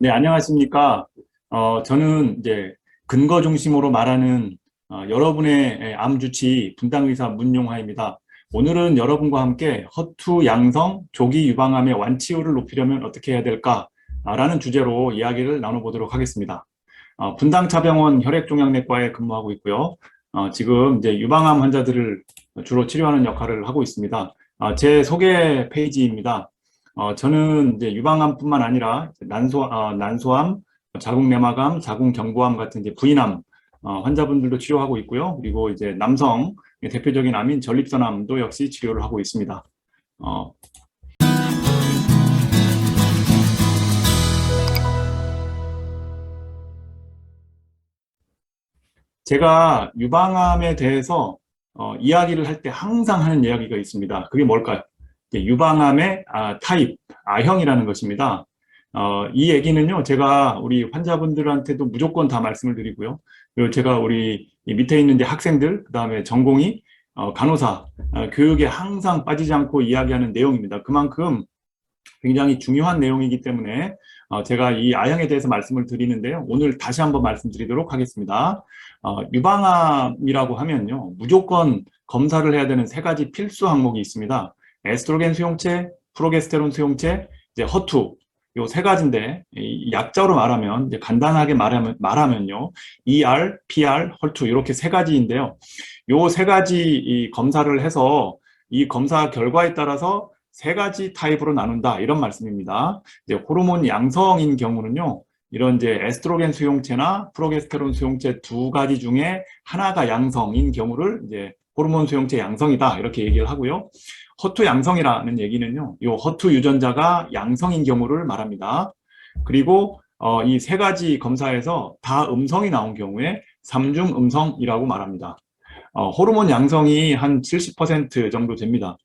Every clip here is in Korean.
네, 안녕하십니까. 어, 저는 이제 근거 중심으로 말하는 어, 여러분의 암 주치 분당의사 문용화입니다. 오늘은 여러분과 함께 허투 양성 조기 유방암의 완치율을 높이려면 어떻게 해야 될까라는 주제로 이야기를 나눠보도록 하겠습니다. 어, 분당차병원 혈액종양내과에 근무하고 있고요. 어, 지금 이제 유방암 환자들을 주로 치료하는 역할을 하고 있습니다. 어, 제 소개 페이지입니다. 어, 저는 이제 유방암뿐만 아니라 난소, 어, 난소암, 자궁내막암, 자궁경부암 같은 이제 부인암 어, 환자분들도 치료하고 있고요. 그리고 이제 남성 대표적인 암인 전립선암도 역시 치료를 하고 있습니다. 어, 제가 유방암에 대해서 어, 이야기를 할 때 항상 하는 이야기가 있습니다. 그게 뭘까요? 유방암의 아, 타입, A형이라는 것입니다. 어, 이 얘기는요, 제가 우리 환자분들한테도 무조건 다 말씀을 드리고요. 그리고 제가 우리 이 밑에 있는 이제 학생들, 그 다음에 전공의, 어, 간호사, 어, 교육에 항상 빠지지 않고 이야기하는 내용입니다. 그만큼 굉장히 중요한 내용이기 때문에 어, 제가 이 A형에 대해서 말씀을 드리는데요. 오늘 다시 한번 말씀드리도록 하겠습니다. 어, 유방암이라고 하면요. 무조건 검사를 해야 되는 세 가지 필수 항목이 있습니다. 에스트로겐 수용체, 프로게스테론 수용체, 이제 허투 요 세 가지인데 이 약자로 말하면 간단하게 말하면 말하면요 ER, PR, 헐투 이렇게 세 가지인데요. 요 세 가지 이 검사를 해서 이 검사 결과에 따라서 세 가지 타입으로 나눈다 이런 말씀입니다. 이제 호르몬 양성인 경우는요. 이런 이제 에스트로겐 수용체나 프로게스테론 수용체 두 가지 중에 하나가 양성인 경우를 이제 호르몬 수용체 양성이다 이렇게 얘기를 하고요. 허투 양성이라는 얘기는요. 이 허투 유전자가 양성인 경우를 말합니다. 그리고 어, 이 세 가지 검사에서 다 음성이 나온 경우에 삼중 음성이라고 말합니다. 어, 호르몬 양성이 한 70% 정도 됩니다.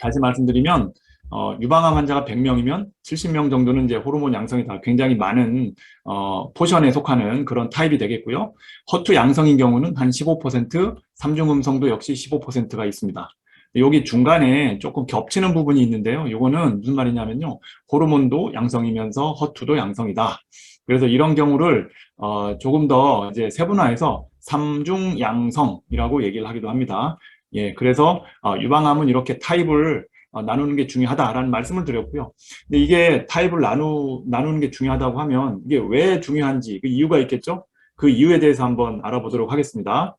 다시 말씀드리면 어, 유방암 환자가 100명이면 70명 정도는 이제 호르몬 양성이 다. 굉장히 많은 어, 포션에 속하는 그런 타입이 되겠고요. 허투 양성인 경우는 한 15%, 삼중 음성도 역시 15%가 있습니다. 여기 중간에 조금 겹치는 부분이 있는데요. 이거는 무슨 말이냐면요. 호르몬도 양성이면서 허투도 양성이다. 그래서 이런 경우를 어, 조금 더 이제 세분화해서 삼중 양성이라고 얘기를 하기도 합니다. 예, 그래서 어, 유방암은 이렇게 타입을 어, 나누는 게 중요하다라는 말씀을 드렸고요. 근데 이게 타입을 나누, 나누는 게 중요하다고 하면 이게 왜 중요한지 그 이유가 있겠죠? 그 이유에 대해서 한번 알아보도록 하겠습니다.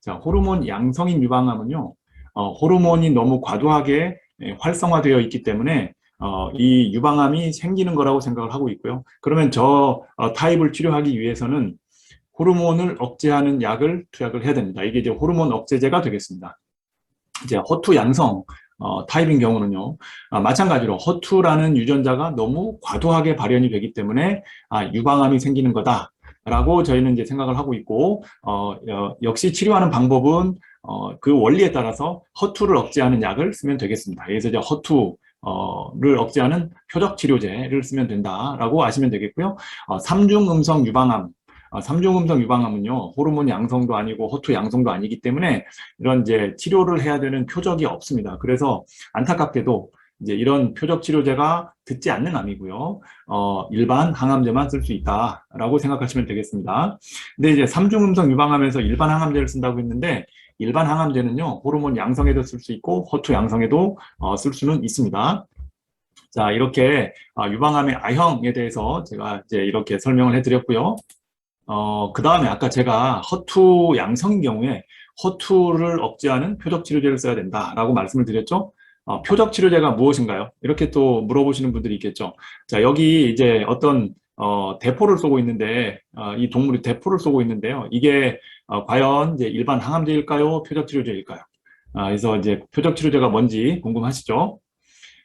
자, 호르몬 양성인 유방암은요, 어, 호르몬이 너무 과도하게 예, 활성화되어 있기 때문에 어, 이 유방암이 생기는 거라고 생각을 하고 있고요. 그러면 저 어, 타입을 치료하기 위해서는 호르몬을 억제하는 약을 투약을 해야 됩니다. 이게 이제 호르몬 억제제가 되겠습니다. 이제 허투 양성 어, 타입인 경우는요, 아, 마찬가지로 허투라는 유전자가 너무 과도하게 발현이 되기 때문에 아, 유방암이 생기는 거다라고 저희는 이제 생각을 하고 있고, 어, 어, 역시 치료하는 방법은 어, 그 원리에 따라서 허투를 억제하는 약을 쓰면 되겠습니다. 그래서 이제 허투 를 억제하는 표적 치료제를 쓰면 된다라고 아시면 되겠고요. 어, 삼중 음성 유방암 어, 삼중 음성 유방암은요 호르몬 양성도 아니고 허투 양성도 아니기 때문에 이런 이제 치료를 해야 되는 표적이 없습니다. 그래서 안타깝게도 이제 이런 표적 치료제가 듣지 않는 암이고요. 어, 일반 항암제만 쓸 수 있다라고 생각하시면 되겠습니다. 근데 이제 삼중 음성 유방암에서 일반 항암제를 쓴다고 했는데 일반 항암제는요, 호르몬 양성에도 쓸 수 있고, 허투 양성에도 어, 쓸 수는 있습니다. 자, 이렇게 어, 유방암의 A형에 대해서 제가 이제 이렇게 설명을 해드렸고요. 어, 그 다음에 아까 제가 허투 양성인 경우에 허투를 억제하는 표적 치료제를 써야 된다라고 말씀을 드렸죠. 어, 표적 치료제가 무엇인가요? 이렇게 또 물어보시는 분들이 있겠죠. 자, 여기 이제 어떤 어, 대포를 쏘고 있는데 어, 이 동물이 대포를 쏘고 있는데요. 이게 어, 과연 이제 일반 항암제일까요? 표적 치료제일까요? 아, 그래서 이제 표적 치료제가 뭔지 궁금하시죠?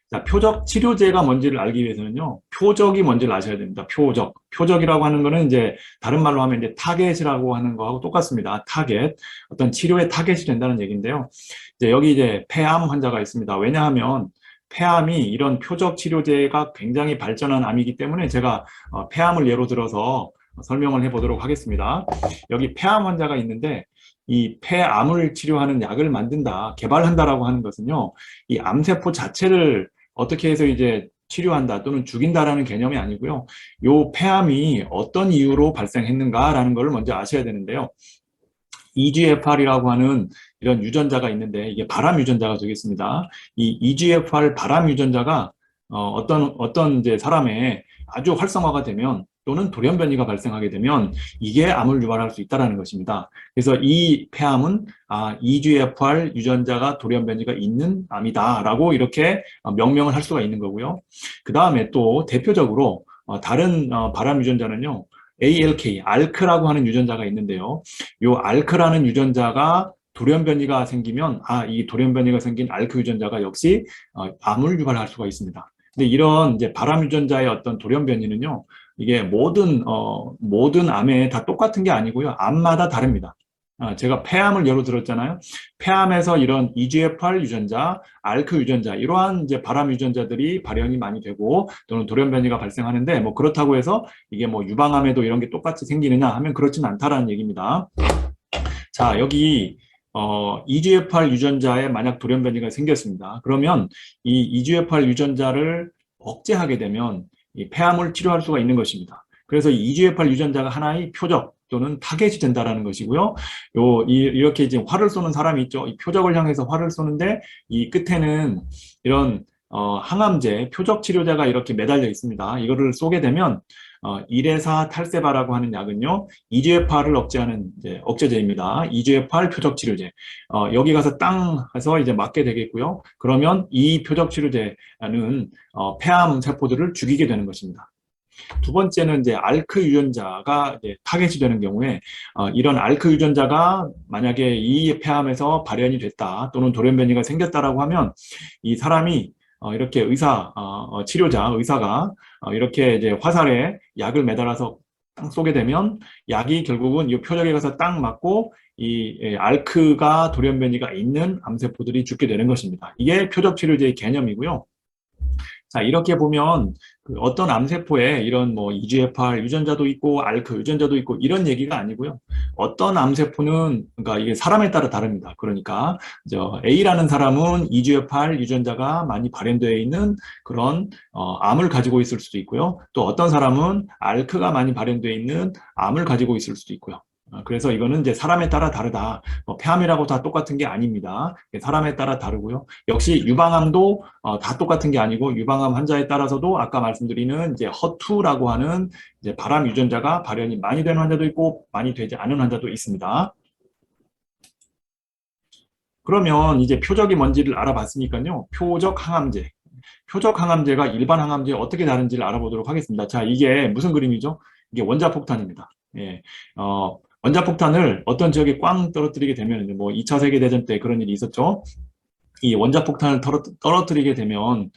자, 표적 치료제가 뭔지를 알기 위해서는요, 표적이 뭔지를 아셔야 됩니다. 표적. 표적이라고 하는 거는 이제 다른 말로 하면 이제 타겟이라고 하는 거하고 똑같습니다. 타겟. 어떤 치료의 타겟이 된다는 얘기인데요. 이제 여기 이제 폐암 환자가 있습니다. 왜냐하면 폐암이 이런 표적 치료제가 굉장히 발전한 암이기 때문에 제가 어, 폐암을 예로 들어서 설명을 해보도록 하겠습니다. 여기 폐암 환자가 있는데 이 폐암을 치료하는 약을 만든다, 개발한다라고 하는 것은요, 이 암세포 자체를 어떻게 해서 이제 치료한다 또는 죽인다라는 개념이 아니고요. 요 폐암이 어떤 이유로 발생했는가라는 것을 먼저 아셔야 되는데요. EGFR이라고 하는 이런 유전자가 있는데 이게 바람 유전자가 되겠습니다. 이 EGFR 바람 유전자가 어, 어떤 어떤 이제 사람의 아주 활성화가 되면 또는 돌연변이가 발생하게 되면 이게 암을 유발할 수 있다는 것입니다. 그래서 이 폐암은 아, EGFR 유전자가 돌연변이가 있는 암이다라고 이렇게 어, 명명을 할 수가 있는 거고요. 그 다음에 또 대표적으로 어, 다른 어, 발암 유전자는요. ALK, 알크라고 하는 유전자가 있는데요. 이 알크라는 유전자가 돌연변이가 생기면 아, 이 돌연변이가 생긴 알크 유전자가 역시 어, 암을 유발할 수가 있습니다. 근데 이런 이제 발암 유전자의 어떤 돌연변이는요. 이게 모든 어 모든 암에 다 똑같은 게 아니고요. 암마다 다릅니다. 아, 제가 폐암을 예로 들었잖아요. 폐암에서 이런 EGFR 유전자, 알크 유전자 이러한 이제 발암 유전자들이 발현이 많이 되고 또는 돌연변이가 발생하는데 뭐 그렇다고 해서 이게 뭐 유방암에도 이런 게 똑같이 생기느냐 하면 그렇지는 않다라는 얘기입니다. 자 여기 어, EGFR 유전자에 만약 돌연변이가 생겼습니다. 그러면 이 EGFR 유전자를 억제하게 되면 이 폐암을 치료할 수가 있는 것입니다. 그래서 이 EGFR 유전자가 하나의 표적 또는 타겟이 된다라는 것이고요. 요 이, 이렇게 이제 활을 쏘는 사람이 있죠. 이 표적을 향해서 활을 쏘는데 이 끝에는 이런 어, 항암제, 표적 치료제가 이렇게 매달려 있습니다. 이거를 쏘게 되면 어, 1회사 탈세바라고 하는 약은요, EGFR을 억제하는 이제 억제제입니다. EGFR 표적 치료제. 어, 여기 가서 땅 해서 이제 맞게 되겠고요. 그러면 이 표적 치료제는 어, 폐암 세포들을 죽이게 되는 것입니다. 두 번째는 이제 알크 유전자가 이제 타겟이 되는 경우에 어, 이런 알크 유전자가 만약에 이 폐암에서 발현이 됐다 또는 돌연변이가 생겼다라고 하면 이 사람이 어, 이렇게 의사 어, 어, 치료자 의사가 어, 이렇게 이제 화살에 약을 매달아서 땅 쏘게 되면 약이 결국은 이 표적에 가서 딱 맞고 이 예, 알크가 돌연변이가 있는 암세포들이 죽게 되는 것입니다. 이게 표적 치료제의 개념이고요. 자, 이렇게 보면 그 어떤 암세포에 이런 뭐 EGFR 유전자도 있고 알크 유전자도 있고 이런 얘기가 아니고요. 어떤 암세포는 그러니까 이게 사람에 따라 다릅니다. 그러니까 저 A라는 사람은 EGFR 유전자가 많이 발현되어 있는 그런 어, 암을 가지고 있을 수도 있고요. 또 어떤 사람은 알크가 많이 발현되어 있는 암을 가지고 있을 수도 있고요. 어, 그래서 이거는 이제 사람에 따라 다르다. 뭐 폐암이라고 다 똑같은 게 아닙니다. 사람에 따라 다르고요. 역시 유방암도 어, 다 똑같은 게 아니고 유방암 환자에 따라서도 아까 말씀드리는 이제 허투라고 하는 이제 발암 유전자가 발현이 많이 되는 환자도 있고 많이 되지 않은 환자도 있습니다. 그러면 이제 표적이 뭔지를 알아봤으니까요. 표적 항암제. 표적 항암제가 일반 항암제 어떻게 다른지를 알아보도록 하겠습니다. 자, 이게 무슨 그림이죠? 이게 원자폭탄입니다. 예, 어, 원자폭탄을 어떤 지역에 꽝 떨어뜨리게 되면 뭐 2차 세계대전 때 그런 일이 있었죠. 이 원자폭탄을 떨어뜨리게 되면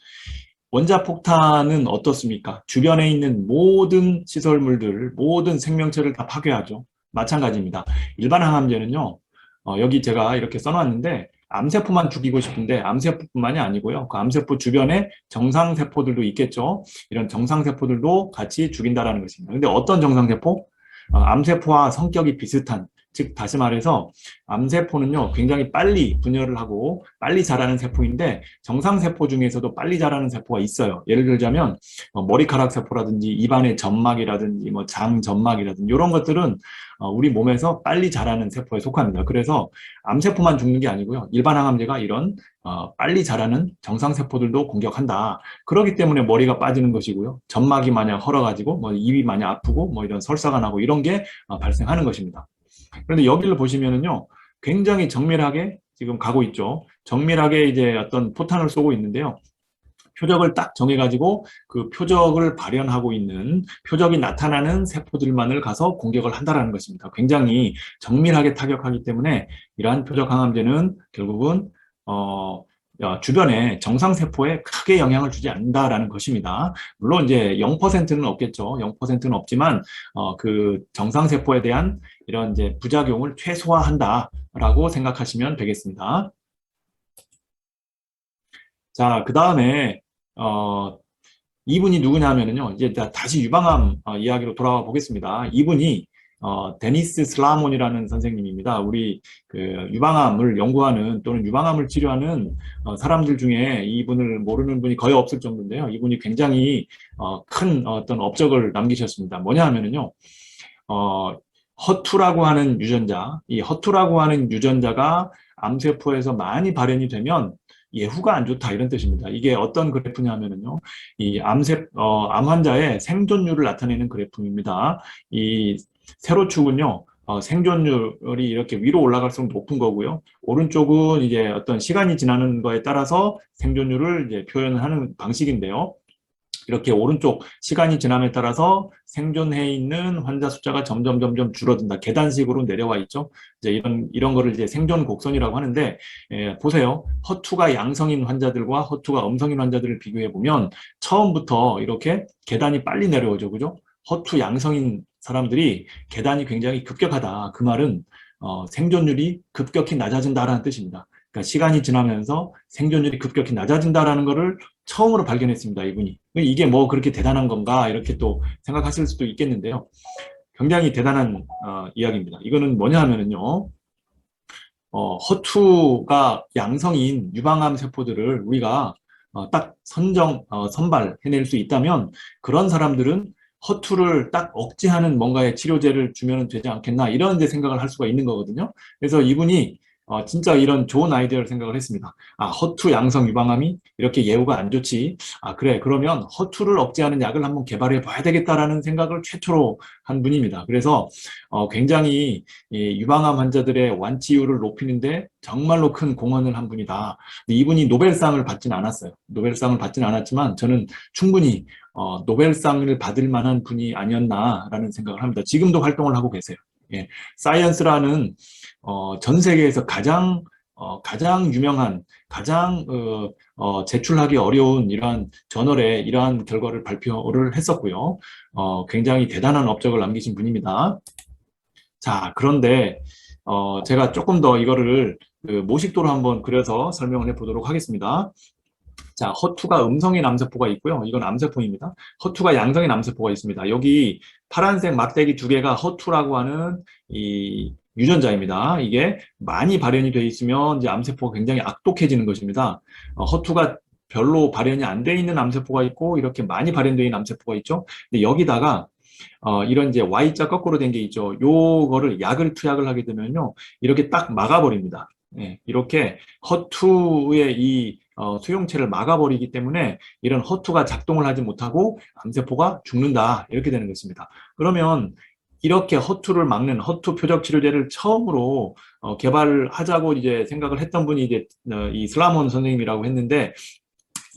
원자폭탄은 어떻습니까? 주변에 있는 모든 시설물들, 모든 생명체를 다 파괴하죠. 마찬가지입니다. 일반 항암제는요, 어, 여기 제가 이렇게 써놨는데, 암세포만 죽이고 싶은데, 암세포뿐만이 아니고요. 그 암세포 주변에 정상세포들도 있겠죠. 이런 정상세포들도 같이 죽인다라는 것입니다. 근데 어떤 정상세포? 어, 암세포와 성격이 비슷한 즉 다시 말해서 암세포는요 굉장히 빨리 분열을 하고 빨리 자라는 세포인데 정상세포 중에서도 빨리 자라는 세포가 있어요. 예를 들자면 뭐 머리카락 세포라든지 입안의 점막이라든지 뭐 장 점막이라든지 이런 것들은 어, 우리 몸에서 빨리 자라는 세포에 속합니다. 그래서 암세포만 죽는 게 아니고요 일반 항암제가 이런 어, 빨리 자라는 정상세포들도 공격한다. 그렇기 때문에 머리가 빠지는 것이고요 점막이 마냥 헐어가지고 뭐 입이 마냥 아프고 뭐 이런 설사가 나고 이런 게 발생하는 것입니다 그런데 여기를 보시면은요, 굉장히 정밀하게 지금 가고 있죠. 정밀하게 이제 어떤 포탄을 쏘고 있는데요. 표적을 딱 정해가지고 그 표적을 발현하고 있는 표적이 나타나는 세포들만을 가서 공격을 한다는 것입니다. 굉장히 정밀하게 타격하기 때문에 이러한 표적 항암제는 결국은 어, 어, 주변에 정상세포에 크게 영향을 주지 않는다라는 것입니다. 물론 이제 0%는 없겠죠. 0%는 없지만 어, 그 정상세포에 대한 이런 이제 부작용을 최소화한다라고 생각하시면 되겠습니다. 자, 그 다음에 어, 이분이 누구냐 하면은요. 이제 다시 유방암 어, 이야기로 돌아와 보겠습니다. 이분이 어, 데니스 슬라몬이라는 선생님입니다. 우리 그 유방암을 연구하는 또는 유방암을 치료하는 어, 사람들 중에 이분을 모르는 분이 거의 없을 정도인데요. 이분이 굉장히 어, 큰 어떤 업적을 남기셨습니다. 뭐냐 하면은요. 어, 허투라고 하는 유전자, 이 허투라고 하는 유전자가 암세포에서 많이 발현이 되면 예후가 안 좋다 이런 뜻입니다. 이게 어떤 그래프냐면은요, 이 암세 어, 암 환자의 생존율을 나타내는 그래프입니다. 이 세로축은요, 어, 생존율이 이렇게 위로 올라갈수록 높은 거고요. 오른쪽은 이제 어떤 시간이 지나는 거에 따라서 생존율을 이제 표현하는 방식인데요. 이렇게 오른쪽 시간이 지남에 따라서 생존해 있는 환자 숫자가 점점 점점 줄어든다. 계단식으로 내려와 있죠. 이제 이런 이런 거를 이제 생존 곡선이라고 하는데 예, 보세요. 허투가 양성인 환자들과 허투가 음성인 환자들을 비교해 보면 처음부터 이렇게 계단이 빨리 내려오죠. 그죠? 허투 양성인 사람들이 계단이 굉장히 급격하다. 그 말은 어, 생존율이 급격히 낮아진다라는 뜻입니다. 그러니까 시간이 지나면서 생존율이 급격히 낮아진다라는 것을 처음으로 발견했습니다. 이분이. 이게 뭐 그렇게 대단한 건가 이렇게 또 생각하실 수도 있겠는데요. 굉장히 대단한 어, 이야기입니다. 이거는 뭐냐 하면은요. 어, 허투가 양성인 유방암 세포들을 우리가 어, 딱 선정, 어, 선발해낼 수 있다면 그런 사람들은 허투를 딱 억제하는 뭔가의 치료제를 주면 되지 않겠나 이런 데 생각을 할 수가 있는 거거든요. 그래서 이분이 어, 진짜 이런 좋은 아이디어를 생각을 했습니다. 아, 허투 양성 유방암이 이렇게 예후가 안 좋지. 아, 그래. 그러면 허투를 억제하는 약을 한번 개발해 봐야 되겠다라는 생각을 최초로 한 분입니다. 그래서 어, 굉장히 이 유방암 환자들의 완치율을 높이는데 정말로 큰 공헌을 한 분이다. 이분이 노벨상을 받지는 않았어요. 노벨상을 받지는 않았지만 저는 충분히 어, 노벨상을 받을 만한 분이 아니었나라는 생각을 합니다. 지금도 활동을 하고 계세요. 예, 사이언스라는 어, 전 세계에서 가장 어, 가장 유명한, 가장 어, 어, 제출하기 어려운 이러한 저널에 이러한 결과를 발표를 했었고요. 어, 굉장히 대단한 업적을 남기신 분입니다. 자, 그런데 어, 제가 조금 더 이거를 그 모식도로 한번 그려서 설명을 해보도록 하겠습니다. 자, 허투가 음성인 암세포가 있고요. 이건 암세포입니다. 허투가 양성인 암세포가 있습니다. 여기 파란색 막대기 두 개가 허투라고 하는 이 유전자입니다. 이게 많이 발현이 돼 있으면 이제 암세포가 굉장히 악독해지는 것입니다. 어, 허투가 별로 발현이 안 돼 있는 암세포가 있고 이렇게 많이 발현되어 있는 암세포가 있죠. 근데 여기다가 어, 이런 이제 Y자 거꾸로 된 게 있죠. 요거를 약을 투약을 하게 되면요. 이렇게 딱 막아버립니다. 예, 이렇게 허투의 이 어, 수용체를 막아버리기 때문에 이런 허투가 작동을 하지 못하고 암세포가 죽는다. 이렇게 되는 것입니다. 그러면 이렇게 허투를 막는 허투 표적 치료제를 처음으로 어, 개발하자고 이제 생각을 했던 분이 이제 어, 이 슬라몬 선생님이라고 했는데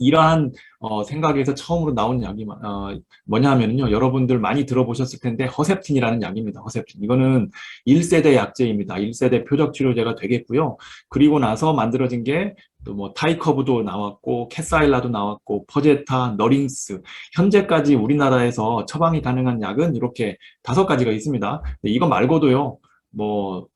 이러한 어, 생각에서 처음으로 나온 약이 어, 뭐냐 하면요 여러분들 많이 들어보셨을 텐데 허셉틴이라는 약입니다. 허셉틴 이거는 1세대 약제입니다. 1세대 표적 치료제가 되겠고요. 그리고 나서 만들어진 게 또 뭐 타이커브도 나왔고 캐사일라도 나왔고 퍼제타, 너링스 현재까지 우리나라에서 처방이 가능한 약은 이렇게 다섯 가지가 있습니다. 이거 말고도요 뭐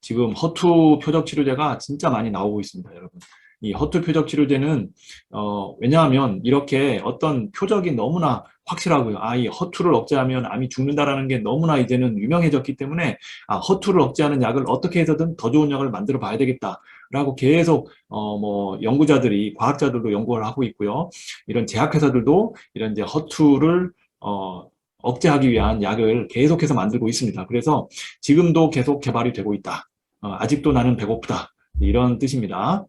지금 허투 표적 치료제가 진짜 많이 나오고 있습니다, 여러분. 이 허투 표적 치료제는 어, 왜냐하면 이렇게 어떤 표적이 너무나 확실하고요. 아, 이 허투를 억제하면 암이 죽는다라는 게 너무나 이제는 유명해졌기 때문에 아, 허투를 억제하는 약을 어떻게 해서든 더 좋은 약을 만들어 봐야 되겠다 라고 계속 어, 뭐 연구자들이 과학자들도 연구를 하고 있고요. 이런 제약회사들도 이런 이제 허투를 어, 억제하기 위한 약을 계속해서 만들고 있습니다. 그래서 지금도 계속 개발이 되고 있다. 어, 아직도 나는 배고프다. 이런 뜻입니다.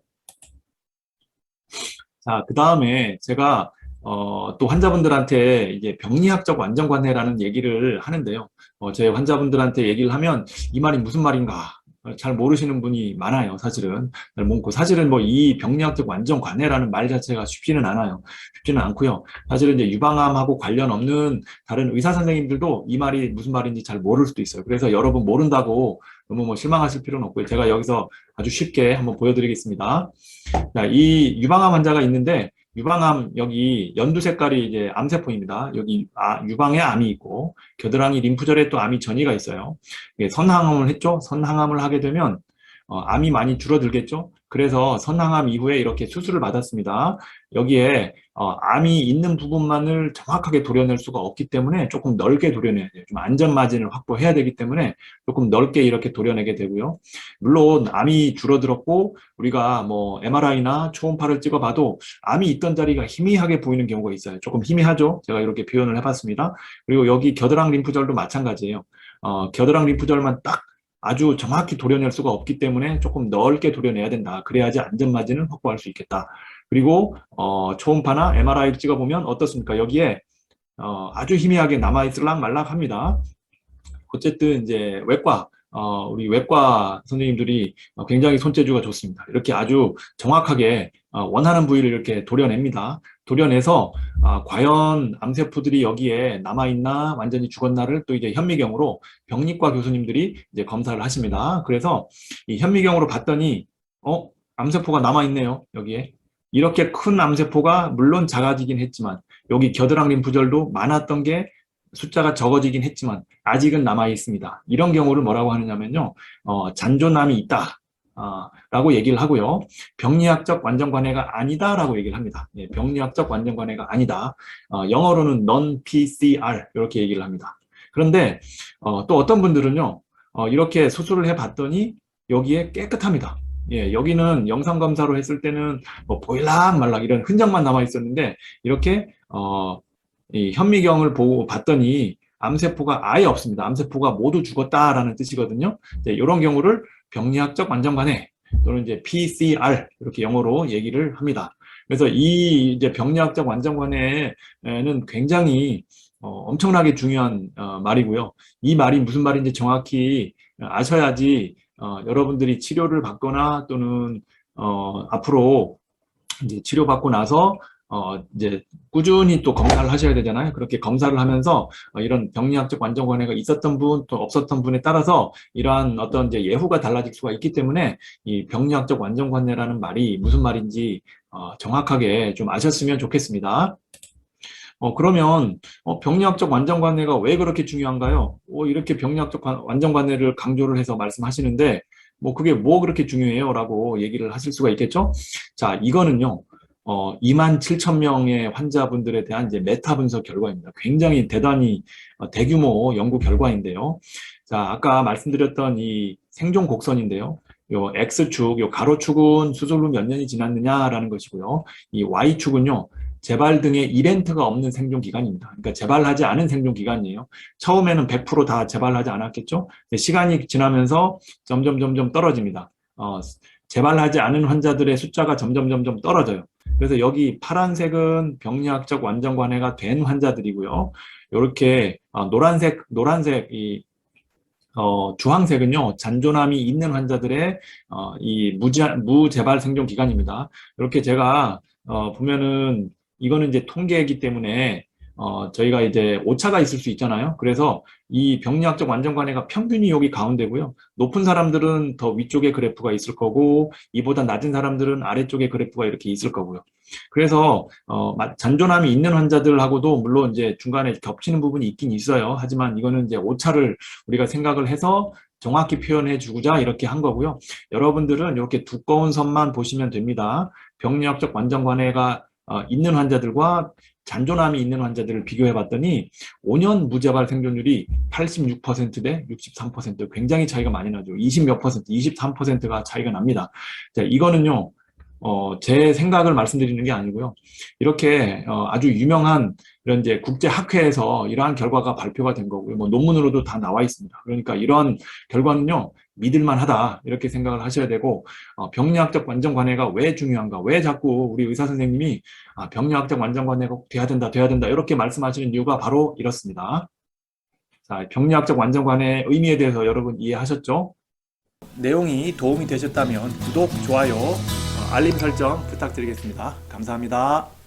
자, 그 다음에 제가 어, 또 환자분들한테 이제 병리학적 완전관해라는 얘기를 하는데요. 어, 제 환자분들한테 얘기를 하면 이 말이 무슨 말인가 잘 모르시는 분이 많아요. 사실은 잘 모르고 사실은 뭐 이 병리학적 완전 관해라는 말 자체가 쉽지는 않아요. 쉽지는 않고요. 사실은 이제 유방암하고 관련 없는 다른 의사 선생님들도 이 말이 무슨 말인지 잘 모를 수도 있어요. 그래서 여러분 모른다고 너무 뭐 실망하실 필요는 없고요. 제가 여기서 아주 쉽게 한번 보여드리겠습니다. 자, 이 유방암 환자가 있는데 유방암 여기 연두 색깔이 이제 암세포입니다. 여기 아, 유방에 암이 있고 겨드랑이 림프절에 또 암이 전이가 있어요. 선항암을 했죠. 선항암을 하게 되면 어, 암이 많이 줄어들겠죠. 그래서 선항암 이후에 이렇게 수술을 받았습니다. 여기에 어, 암이 있는 부분만을 정확하게 도려낼 수가 없기 때문에 조금 넓게 도려내야 돼요. 좀 안전 마진을 확보해야 되기 때문에 조금 넓게 이렇게 도려내게 되고요. 물론 암이 줄어들었고 우리가 뭐 MRI나 초음파를 찍어봐도 암이 있던 자리가 희미하게 보이는 경우가 있어요. 조금 희미하죠. 제가 이렇게 표현을 해봤습니다. 그리고 여기 겨드랑 림프절도 마찬가지예요. 어, 겨드랑 림프절만 딱 아주 정확히 도려낼 수가 없기 때문에 조금 넓게 도려내야 된다. 그래야지 안전마진을 확보할 수 있겠다. 그리고 어, 초음파나 MRI를 찍어보면 어떻습니까? 여기에 어, 아주 희미하게 남아있을랑 말랑합니다. 어쨌든 이제 외과 어, 우리 외과 선생님들이 어, 굉장히 손재주가 좋습니다. 이렇게 아주 정확하게 어, 원하는 부위를 이렇게 도려냅니다. 도려내서 아, 과연 암세포들이 여기에 남아있나 완전히 죽었나를 또 이제 현미경으로 병리과 교수님들이 이제 검사를 하십니다. 그래서 이 현미경으로 봤더니 어 암세포가 남아있네요 여기에 이렇게 큰 암세포가 물론 작아지긴 했지만 여기 겨드랑 림프절도 많았던 게 숫자가 적어지긴 했지만 아직은 남아 있습니다. 이런 경우를 뭐라고 하느냐면요 어, 잔존암이 있다. 아, 라고 얘기를 하고요. 병리학적 완전관해가 아니다 라고 얘기를 합니다. 예, 병리학적 완전관해가 아니다. 어, 영어로는 non-PCR 이렇게 얘기를 합니다. 그런데 어, 또 어떤 분들은요, 어, 이렇게 수술을 해봤더니 여기에 깨끗합니다. 예, 여기는 영상 검사로 했을 때는 뭐 보일락 말락 이런 흔적만 남아 있었는데 이렇게 어, 이 현미경을 보고 봤더니 암세포가 아예 없습니다. 암세포가 모두 죽었다라는 뜻이거든요. 네, 이런 경우를 병리학적 완전관해 또는 이제 PCR 이렇게 영어로 얘기를 합니다. 그래서 이 이제 병리학적 완전관해는 굉장히 어, 엄청나게 중요한 어, 말이고요. 이 말이 무슨 말인지 정확히 아셔야지 어, 여러분들이 치료를 받거나 또는 어, 앞으로 이제 치료받고 나서 어, 이제 꾸준히 또 검사를 하셔야 되잖아요. 그렇게 검사를 하면서 어, 이런 병리학적 완전 관해가 있었던 분, 또 없었던 분에 따라서 이러한 어떤 이제 예후가 달라질 수가 있기 때문에 이 병리학적 완전 관해라는 말이 무슨 말인지 어, 정확하게 좀 아셨으면 좋겠습니다. 어, 그러면 어, 병리학적 완전관해가 왜 그렇게 중요한가요? 어, 이렇게 병리학적 관- 완전관해를 강조를 해서 말씀하시는데 뭐 그게 뭐 그렇게 중요해요? 라고 얘기를 하실 수가 있겠죠? 자, 이거는요. 어, 2만 7천 명의 환자분들에 대한 이제 메타 분석 결과입니다. 굉장히 대단히 어, 대규모 연구 결과인데요. 자, 아까 말씀드렸던 이 생존 곡선인데요. 요 X축, 요 가로축은 수술 후 몇 년이 지났느냐라는 것이고요. 이 Y축은요. 재발 등의 이벤트가 없는 생존 기간입니다. 그러니까 재발하지 않은 생존 기간이에요. 처음에는 100%다 재발하지 않았겠죠. 시간이 지나면서 점점 점점 떨어집니다. 어, 재발하지 않은 환자들의 숫자가 점점 점점 떨어져요. 그래서 여기 파란색은 병리학적 완전 관해가 된 환자들이고요. 이렇게 어, 노란색 노란색 이 어, 주황색은요, 잔존암이 있는 환자들의, 어, 이 무제, 무재발 생존 기간입니다. 이렇게 제가, 어, 보면은, 이거는 이제 통계이기 때문에, 어, 저희가 이제 오차가 있을 수 있잖아요. 그래서 이 병리학적 완전관해가 평균이 여기 가운데고요. 높은 사람들은 더 위쪽에 그래프가 있을 거고, 이보다 낮은 사람들은 아래쪽에 그래프가 이렇게 있을 거고요. 그래서 어, 마- 잔존암이 있는 환자들하고도 물론 이제 중간에 겹치는 부분이 있긴 있어요. 하지만 이거는 이제 오차를 우리가 생각을 해서 정확히 표현해 주고자 이렇게 한 거고요. 여러분들은 이렇게 두꺼운 선만 보시면 됩니다. 병리학적 완전관해가 어, 있는 환자들과 잔존암이 있는 환자들을 비교해 봤더니 5년 무재발 생존율이 86%대 63% 굉장히 차이가 많이 나죠. 20 몇 퍼센트, 23%가 차이가 납니다. 자, 이거는요. 어, 제 생각을 말씀드리는 게 아니고요. 이렇게 어, 아주 유명한 이런 이제 국제 학회에서 이러한 결과가 발표가 된 거고요. 뭐 논문으로도 다 나와 있습니다. 그러니까 이러한 결과는요. 믿을만하다 이렇게 생각을 하셔야 되고 어, 병리학적 완전관해가 왜 중요한가? 왜 자꾸 우리 의사 선생님이 아, 병리학적 완전관해가 꼭 돼야 된다, 돼야 된다 이렇게 말씀하시는 이유가 바로 이렇습니다. 자, 병리학적 완전관해의 의미에 대해서 여러분 이해하셨죠? 내용이 도움이 되셨다면 구독, 좋아요, 어, 알림 설정 부탁드리겠습니다. 감사합니다.